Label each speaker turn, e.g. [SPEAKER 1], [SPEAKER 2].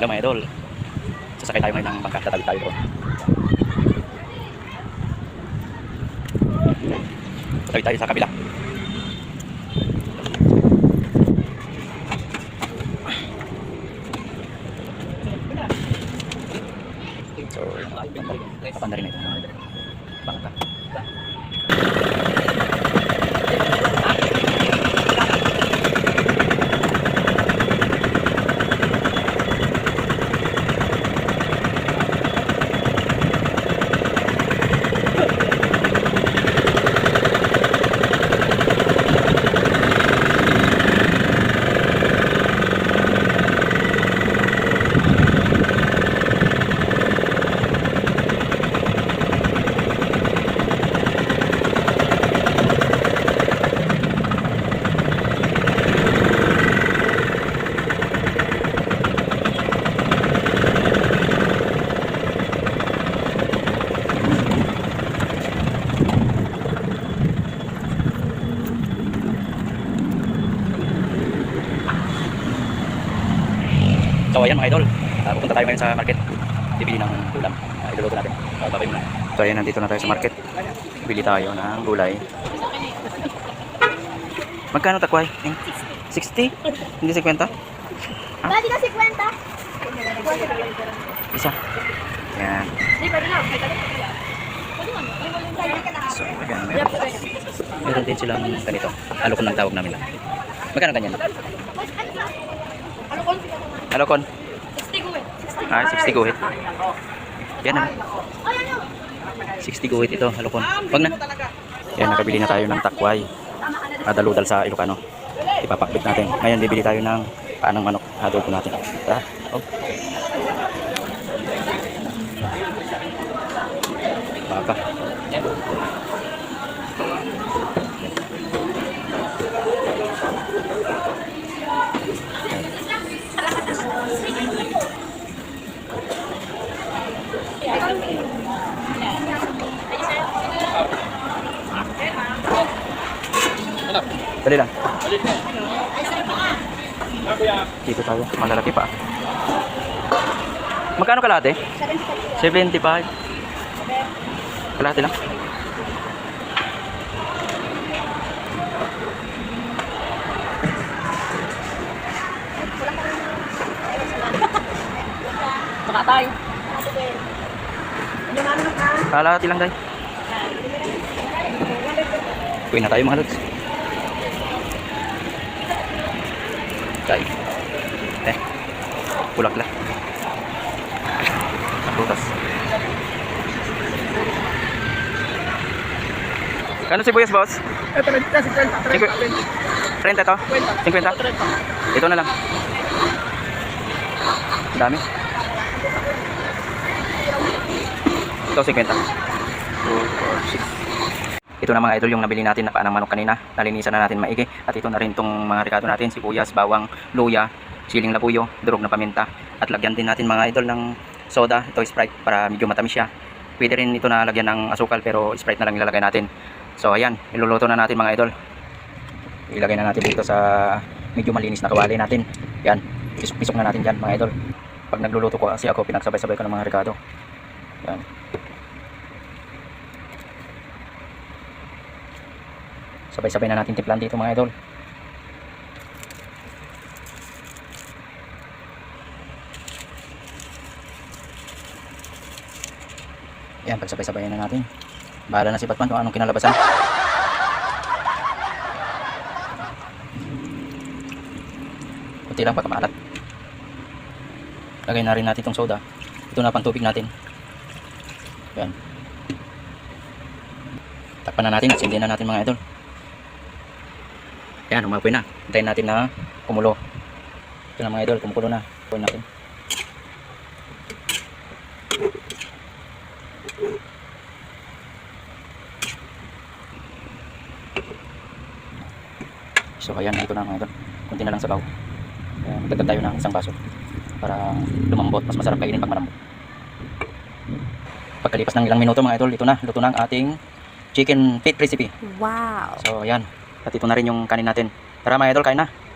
[SPEAKER 1] Hello mga idol. Sasakay tayo ngayon ng bangka. Tatawid tayo doon. Tatawid tayo sa kabila. So, kapanda rin ito idol. Bangka. So ayan mga idol, uh, pupunta tayo ngayon sa market. Bibili ng ulam. Uh, iluluto natin. Uh, babay muna. So ayan, nandito na tayo sa market. Bili tayo ng gulay. Magkano takway? Eh, 60? Hindi 50?
[SPEAKER 2] Pwede ka 50?
[SPEAKER 1] Isa. Ayan. So, ayan. Meron, din silang ganito. Alukon ng tawag namin lang. Magkano ganyan?
[SPEAKER 2] Ano ko?
[SPEAKER 1] Alukon?
[SPEAKER 2] 60 ko eh.
[SPEAKER 1] Ah, 60 guhit. Yan na.
[SPEAKER 2] Ay, ano?
[SPEAKER 1] 60 guhit ito, alukon. Wag na. Yan, nakabili na tayo ng takway. Adaludal sa Ilocano. Ipapakbit natin. Ngayon, bibili tayo ng paanang manok. Adobo natin. Tara. Oh. Baka. Dali lang. Dito tayo. Malalaki pa. Magkano kalate? 75. Kalate lang.
[SPEAKER 2] Baka tayo.
[SPEAKER 1] Kalate lang tayo. Uwi na tayo mga lods. Tayo. Eh. Pulak lang. Prutas. Kano sibuyas, boss?
[SPEAKER 3] Ito rin, 50.
[SPEAKER 1] 50. 30 to? 50? Ito na lang. Dami. Ito 50. 2, 4, 6. Ito na mga idol yung nabili natin na paanang manok kanina. Nalinisan na natin maigi. At ito na rin itong mga rekado natin. Sibuyas, bawang, luya, siling labuyo, durog na paminta. At lagyan din natin mga idol ng soda. Ito Sprite para medyo matamis siya. Pwede rin ito na lagyan ng asukal pero Sprite na lang ilalagay natin. So ayan, iluluto na natin mga idol. Ilagay na natin dito sa medyo malinis na kawali natin. Yan, pisok-pisok na natin dyan mga idol. Pag nagluluto ko kasi ako, pinagsabay-sabay ko ng mga rekado. Yan. Sabay-sabay na natin timplan dito mga idol. Yan, pagsabay-sabayan na natin. Bahala na si Batman kung anong kinalabasan. Kunti lang pagkamalat. Lagay na rin natin itong soda. Ito na pang natin. Yan. Takpan na natin. Sindihan na natin mga idol. Yan, umapoy na. Hintayin natin na kumulo. Ito na mga idol, kumukulo na. Upoy natin. So ayan, ito na mga idol. Kunti na lang sabaw. Ayan, magdagdag tayo ng isang baso para lumambot. Mas masarap kainin pag malambot. Pagkalipas ng ilang minuto mga idol, ito na. Luto na ang ating chicken feet recipe.
[SPEAKER 2] Wow.
[SPEAKER 1] So ayan. At ito na rin yung kanin natin. Tara mga idol, kain na.